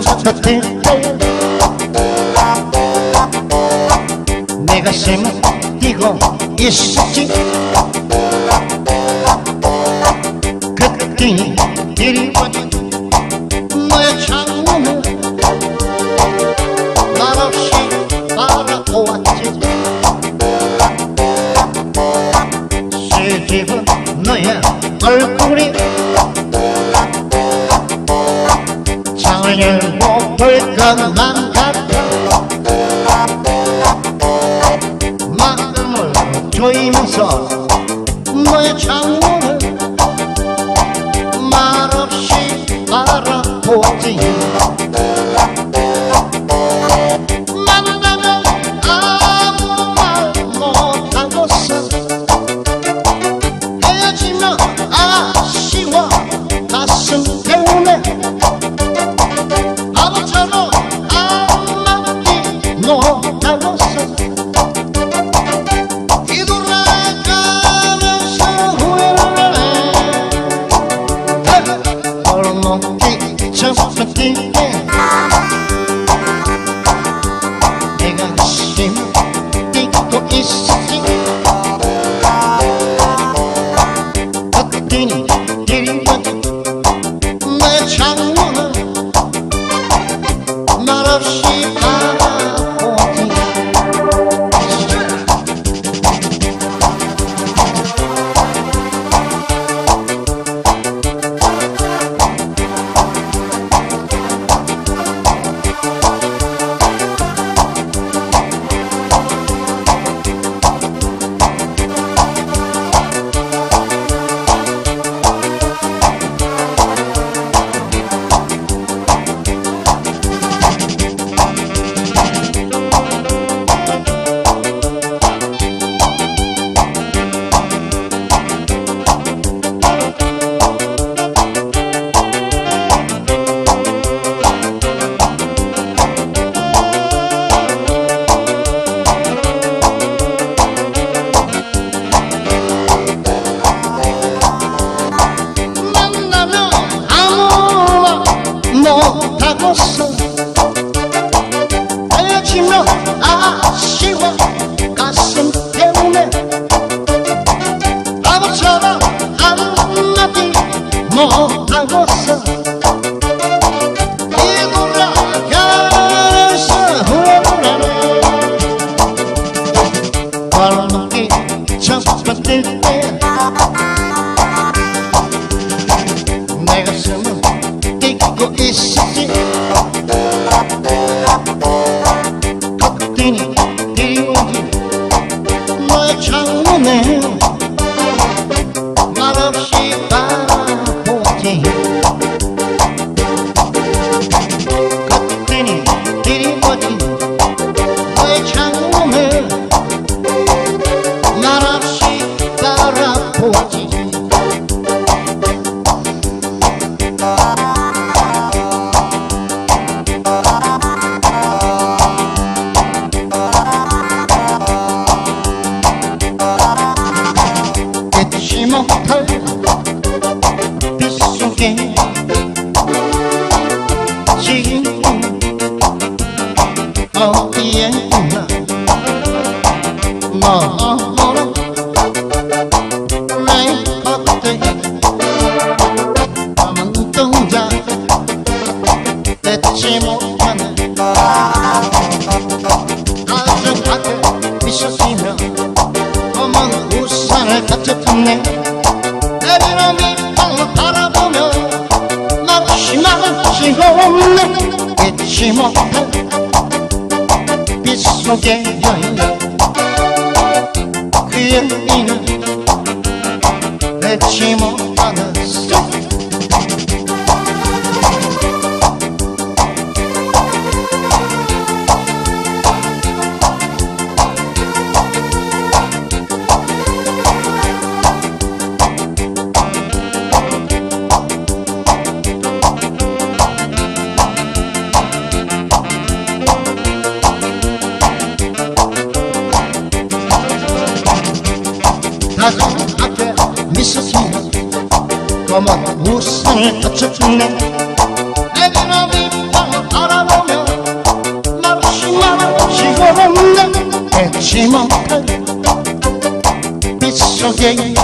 쳤을 때 내가 심을 뛰고 있었지? 그때니 이리거니 너의 창문을 말없이 바라보았지. 시집은 너의 얼굴이 창을 열고 볼 것만 같아 마음을 조이면서 너의 창문을 말없이 바라보지 long cake just for thinking. 못하고서 헤어지면 아쉬워. 가슴 때문에. 아무처럼 한마디 못하고서 뒤돌아가면서 후회를 하네 골목길 첫번째 때 뛰 잊지 못할 빗속의 여인 그 여인 حاجة مسكينة كمان وصلت تشوفنا أجنبي عربنا مرشي مرشي غرنا أجي مطر بسجيه